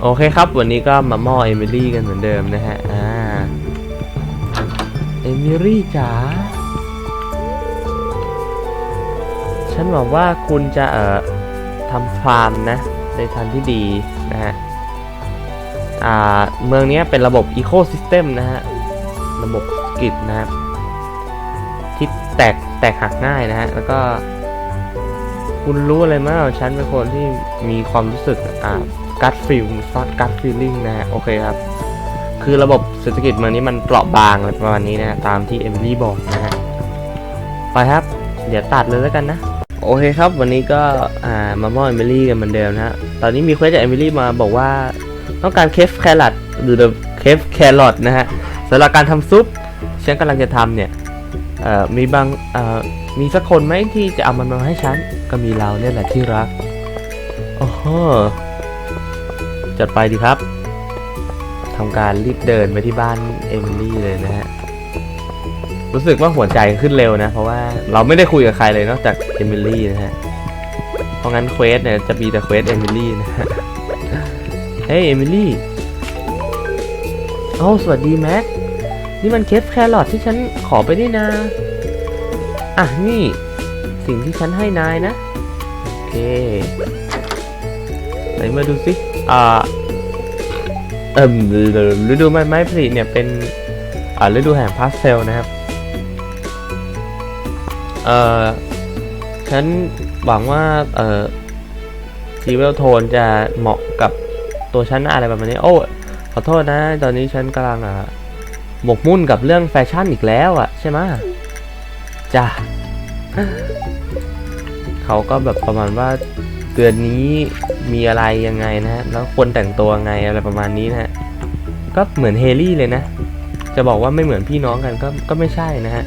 โอเคครับ วันนี้ก็มาม่อเอมิลี่กันเหมือนเดิมนะฮะ อ่า เอมิลี่จ๋า ฉันหวังว่าคุณจะเอ่อทำฟาร์มนะ ในทางที่ดีนะฮะ อ่า เมืองนี้เป็นระบบอีโค y ิสเต็มนะฮะ ระบบกิจนะครับที่แตกแตกหักง่ายนะฮะ แล้วก็ คุณรู้อะไรไหมว่าฉันเป็นคนที่มีความรู้สึกอ่า กัดฟิลซอสกัดฟีลลิ่งนะฮะโอเคครับ คือระบบเศรษฐกิจเมืองนี้มันเปราะบางอะไรประมาณนี้นะ ตามที่เอมิลี่บอกนะฮะ ไปครับ เดี๋ยวตัดเลยแล้วกันนะ โอเคครับ วันนี้ก็อ่ามามอบเอมิลี่กันเหมือนเดิมนะฮะ ตอนนี้มีเควสจากเอมิลี่มาบอกว่าต้องการเคฟแครอทหรือเคฟแครอทนะฮะสำหรับการทำซุปฉันกำลังจะทำเนี่ยเอ่อมีบางเอ่อมีสักคนไหมที่จะเอามันมาให้ฉัน ก็มีเราเนี่ยแหละที่รัก โอ้โห จัดไปดีครับทำการรีบเดินไปที่บ้านเอมิลี่เลยนะฮะรู้สึกว่าหัวใจขึ้นเร็วนะ เพราะว่าเราไม่ได้คุยกับใครเลยนอกจากเอมิลี่นะฮะเพราะงั้นเควสเนี่ยจะมีแต่เควสเอมิลี่นะฮะเฮ้ยเอมิลี่โอ้สวัสดีแม็กนี่มันเคฟแครอทที่ฉันขอไปนี่นาอะนี่สิ่งที่ฉันให้นายนะ โอเค ไหนมาดูสิ เอิ่มฤดูไม้ไม้ผลิเนี่ยเป็นอ่าฤดูแห่งพาสเทลนะครับ เอ่อฉันหวังว่าเอ่อซีเวลโทนจะเหมาะกับตัวฉันอะไรประมาณนี้ โอ้ขอโทษนะ ตอนนี้ฉันกำลังอะหมกมุ่นกับเรื่องแฟชั่นอีกแล้วอะ ใช่ไหมจ้ะเขาก็แบบประมาณว่าเดือนนี้ มีอะไรยังไงนะฮะแล้วควรแต่งตัวไงอะไรประมาณนี้นะฮะก็เหมือนเฮลี่เลยนะ จะบอกว่าไม่เหมือนพี่น้องกันก็ก็ไม่ใช่นะฮะ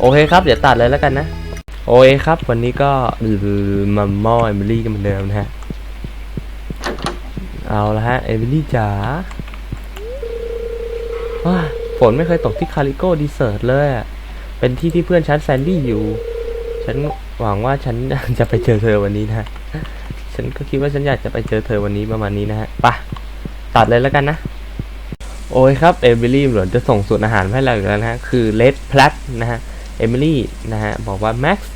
โอเคครับเดี๋ยวตัดเลยแล้วกันนะ โอเคครับ วันนี้ก็อือมม่อเอมิลี่กันเหมือนเดิมนะฮะเอาละฮะเอมิลี่จ๋าว้าฝนไม่เคยตกที่คาริโกดีเซิร์ตเลยอะเป็นที่ที่เพื่อนฉันแซนดี้อยู่ ฉันหวังว่าฉันจะไปเจอเธอวันนี้นะ ฉันก็คิดว่าฉันอยากจะไปเจอเธอวันนี้ประมาณนี้นะฮะปะตัดเลยแล้วกันนะ โอ้ยครับเอมิลี่เหมือนจะส่งสูตรอาหารให้เราอีกแล้วนะฮะคือเลดพลัสนะฮะเอมิลี่นะฮะบอกว่าแม็กซ์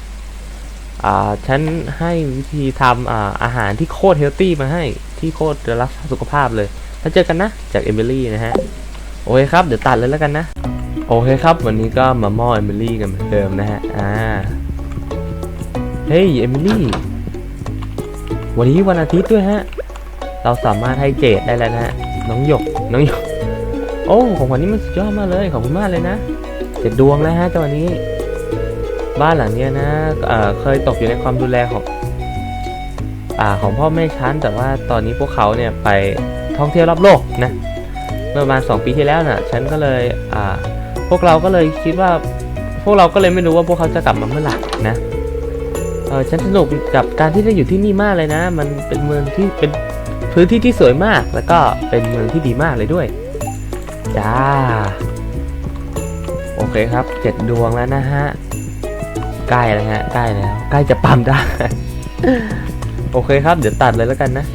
อ่าฉันให้วิธีทำอ่าอาหารที่โคตรเฮลตี้มาให้ที่โคตรจะรักษาสุขภาพเลยแล้วเจอกันนะจากเอมิลี่นะฮะโอเคครับเดี๋ยวตัดเลยแล้วกันนะ โอเคครับ วันนี้ก็มาม่อเอมิลี่กันเหมือนเดิมนะฮะอ่าเฮ้ยเอมิลี่ วันนี้วันอาทิตย์ด้วยฮะ เราสามารถให้เจดได้แล้วนะฮะ น้องหยก น้องหยก โอ้ ของขวัญนี้มันสุดยอดมากเลย ขอบคุณมากเลยนะเจ็ดดวงแล้วฮะจังหวะนี้ บ้านหลังเนี้ยนะเเคยตกอยู่ในความดูแลของอ่าของพ่อแม่ฉันแต่ว่าตอนนี้พวกเขาเนี่ยไปท่องเที่ยวรอบโลกนะ เมื่อประมาณสองปีที่แล้วน่ะ ฉันก็เลยอ่าพวกเราก็เลยคิดว่า พวกเราก็เลยไม่รู้ว่าพวกเขาจะกลับมาเมื่อไหร่นะ เออฉันสนุกกับการที่ได้อยู่ที่นี่มากเลยนะ มันเป็นเมืองที่เป็นพื้นที่ที่สวยมาก แล้วก็เป็นเมืองที่ดีมากเลยด้วย จ้า โอเคครับเจ็ดดวงแล้วนะฮะ ใกล้แล้วฮะ ใกล้แล้ว ใกล้จะปั๊มได้ โอเคครับ เดี๋ยวตัดเลยแล้วกันนะ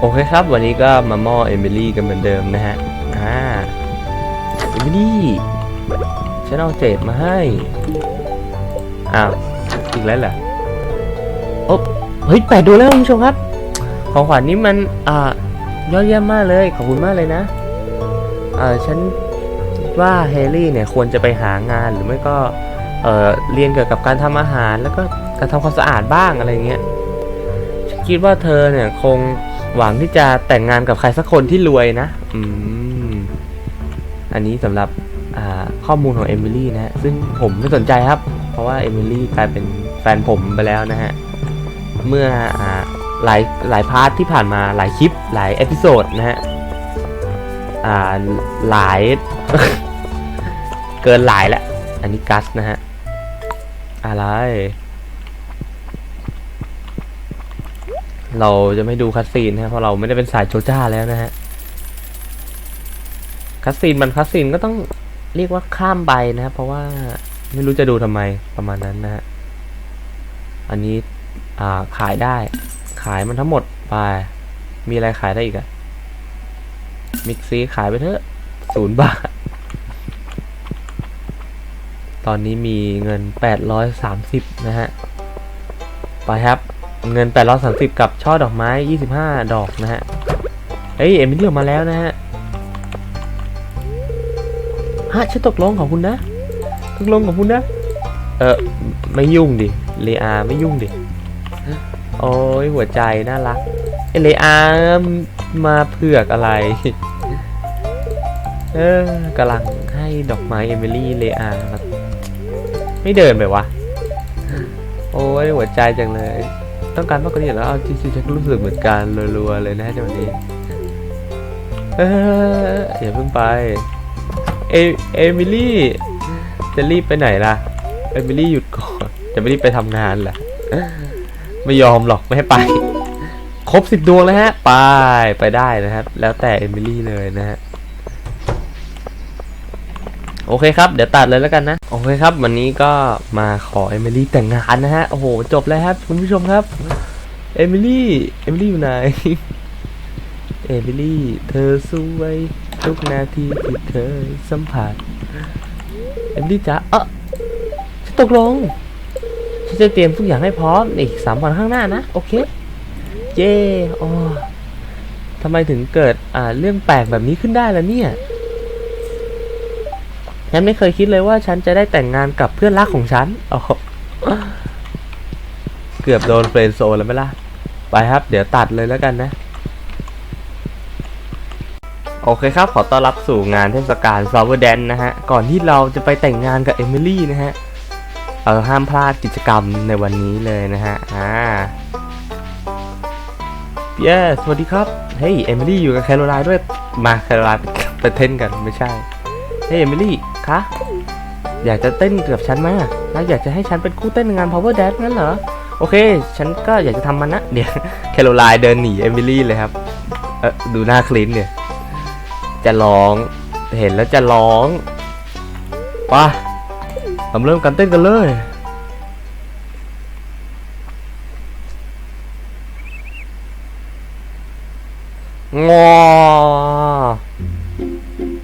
โอเคครับ วันนี้ก็มาม่อเอมิลี่กันเหมือนเดิมนะฮะ อ่า เอมิลี่ฉันเอาเจ็ดมาให้ อ้าว อีกแล้วเหรอโอ้เฮ้ยแปดดวงแล้วคุณผู้ชมครับ ของขวัญนี้มันอ่ายอดเยี่ยมมากเลยขอบคุณมากเลยนะอ่อฉันว่าเฮลี่เนี่ยควรจะไปหางานหรือไม่ก็เอ่อเรียนเกี่ยวกับการทำอาหารแล้วก็การทำความสะอาดบ้างอะไรเงี้ยฉันคิดว่าเธอเนี่ยคงหวังที่จะแต่งงานกับใครสักคนที่รวยนะอืมอันนี้สำหรับข้อมูลของเอมิลี่นะฮะซึ่งผมไม่สนใจครับ เพราะว่าเอมิลี่กลายเป็นแฟนผมไปแล้วนะฮะ เมื่ออ่าหลายหลายพาร์ทที่ผ่านมาหลายคลิปหลายเอพิโซดนะฮะ อ่าหลาย เกินหลายแล้วอันนี้กัสนะฮะ อะไร เราจะไม่ดูคัสซีนนะฮะเพราะเราไม่ได้เป็นสายโจจ้าแล้วนะฮะ คัสซีนมันคัสซีนก็ต้องเรียกว่าข้ามไปนะครับเพราะว่า ไม่รู้จะดูทำไมประมาณนั้นนะฮะ อันนี้อ่าขายได้ ขายมันทั้งหมดไปมีอะไรขายได้อีกอะมิกซีขายไปเถอะศูนย์บาท ตอนนี้มีเงิน 830 นะฮะ ไปครับ เงิน 830 กับช่อดอกไม้ 25 ดอกนะฮะ เอ้ย เอ็มมิลี่ออกมาแล้วนะฮะฮะฉันตกลงของคุณนะ ตกลงของคุณนะ เออไม่ยุ่งดิ เลอาไม่ยุ่งดิ โอ้ยหัวใจน่ารักเอเลอามาเผือกอะไร เออกำลังให้ดอกไม้เอมิลี่เลอาไม่เดินไปวะ โอ้ยหัวใจจังเลย ต้องการมากกว่านี้แล้วเอาจริงๆฉันรู้สึกเหมือนกันรัวๆเลยนะจังหวะนี้เอออย่าเพิ่งไป เอเอมิลี่ จะรีบไปไหนล่ะเอมิลี่หยุดก่อน จะไม่รีบไปทำงานเหรอไม่ยอมหรอกไม่ให้ไป ครบสิบดวงแล้วฮะ ไปไปได้นะครับ แล้วแต่เอมิลี่เลยนะฮะโอเคครับ เดี๋ยวตัดเลยแล้วกันนะ โอเคครับ วันนี้ก็มาขอเอมิลี่แต่งงานนะฮะ โอ้โห จบแล้วครับ คุณผู้ชมครับ เอมิลี่ เอมิลี่อยู่ไหน เอมิลี่ เธอสวย ทุกนาทีที่เคยสัมผัส เอมิลี่จ๋าเออฉันตกลง ฉันจะเตรียมทุกอย่างให้พร้อมอีกสามวันข้างหน้านะ โอเค เย้โอ้ทำไมถึงเกิดอ่าเรื่องแปลกแบบนี้ขึ้นได้ล่ะเนี่ย ฉันไม่เคยคิดเลยว่าฉันจะได้แต่งงานกับเพื่อนรักของฉันอ้โหเกือบโดนเฟรนโซแล้วไหมล่ะ ไปครับ เดี๋ยวตัดเลยแล้วกันนะ โอเคครับ ขอต้อนรับสู่งานเทศกาล Flower Dance นะฮะ ก่อนที่เราจะไปแต่งงานกับเอมิลี่นะฮะ เออห้ามพลาดกิจกรรมในวันนี้เลยนะฮะ อ่าเย้สวัสดีครับ เฮ้ยเอมิลี่อยู่กับแคโรไลน์ด้วย มาแคโรไลน์ไปเต้นกันไม่ใช่ เฮ้ยเอมิลี่คะอยากจะเต้นกับฉันไหมอะแล้วอยากจะให้ฉันเป็นคู่เต้นในงาน Power Dance งั้นเหรอ โอเค ฉันก็อยากจะทำมันนะเดี๋ยวแคโรไลน์เดินหนีเอมิลี่เลยครับ เออดูหน้าคลินเนี่ย จะร้อง เห็นแล้วจะร้องไปะเราเริ่มการเต้นกันเลยงอ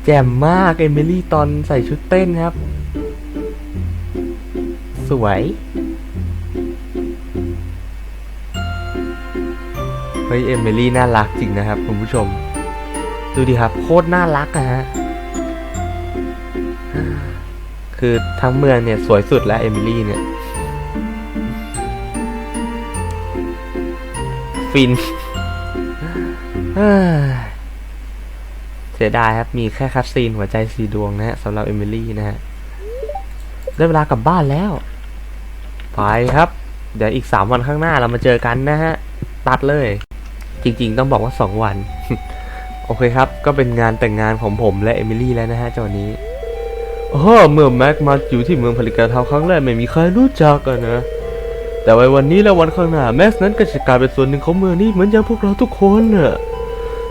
แจ่มมากเอมิลี่ตอนใส่ชุดเต้นครับ สวย เฮ้ยเอมิลี่น่ารักจริงนะครับคุณผู้ชม ดูดิครับโคตรน่ารักอะฮะคือทั้งเมืองเนี่ยสวยสุดแล้วเอมิลี่เนี่ยฟินเสียดายครับ มีแค่คัตซีนหัวใจสีดวงนะฮะสำหรับเอมิลี่นะฮะ ได้เวลากลับบ้านแล้ว ไปครับ เดี๋ยวอีกสามวันข้างหน้าเรามาเจอกันนะฮะ ตัดเลย จริง ๆ ต้องบอกว่าสองวัน โอเคครับ ก็เป็นงานแต่งงานของผมและเอมิลี่แล้วนะฮะจังหวะนี้โอ้เมื่อแม็กมาอยู่ที่เมืองผลิตการเท้าครั้งแรกไม่มีใครรู้จักกันนะ แต่ในวันนี้และวันข้างหน้าแม็กนั้นก็จะกลายเป็นส่วนหนึ่งของเมืองนี้เหมือนอย่างพวกเราทุกคนน่ะ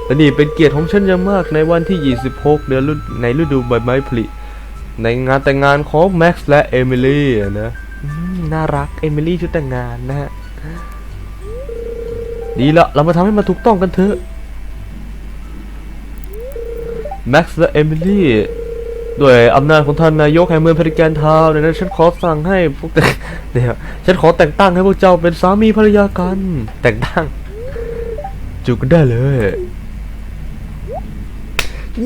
และนี่เป็นเกียรติของฉันอย่างมากในวันที่ 26 เดือนในฤดูใบไม้ผลิในงานแต่งงานของแม็กซ์และเอมิลี่นะน่ารักเอมิลี่ชุดแต่งงานนะฮะดีละเรามาทำให้มันถูกต้องกันเถอะ แม็กซ์และเอมิลี่ด้วยอำนาจของท่านนายกแห่งเมืองพริแกนทาวน์นั้นฉันขอสั่งให้พวกเดี๋ยวฉันขอแต่งตั้งให้พวกเจ้าเป็นสามีภรรยากัน แต่งตั้งจูบกันได้เลย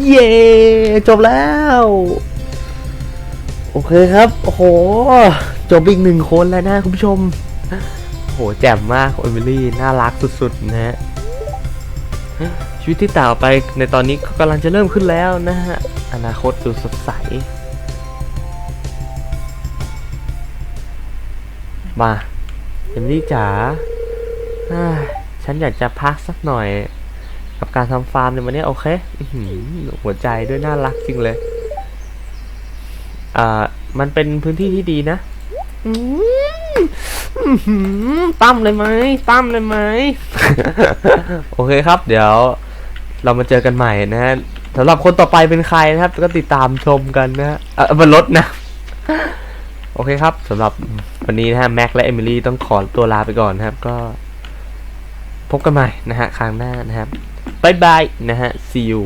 เย้จบแล้ว โอเคครับ โอ้โห จบอีกหนึ่งคนแล้วนะคุณผู้ชม โอ้โห แจ่มมากเอมิลี่ น่ารักสุดๆนะฮะ ชีวิตที่ต่อไปในตอนนี้ก็กำลังจะเริ่มขึ้นแล้วนะฮะ อนาคตดูสดใส มาเอมลี่จ๋าฉันอยากจะพักสักหน่อย กับการทำฟาร์มในวันนี้โอเคหัวใจด้วยน่ารักจริงเลย อ่า มันเป็นพื้นที่ที่ดีนะตั้มเลยไหมตั้มเลยไหม โอเคครับ เดี๋ยว เรามาเจอกันใหม่นะฮะสำหรับคนต่อไปเป็นใครนะครับ ก็ติดตามชมกันนะฮะเออมันลดนะ โอเคครับสำหรับวันนี้นะฮะแม็กและเอมิลี่ต้องขอตัวลาไปก่อนนะครับ ก็พบกันใหม่นะฮะครั้งหน้านะครับบายบายนะฮะ see you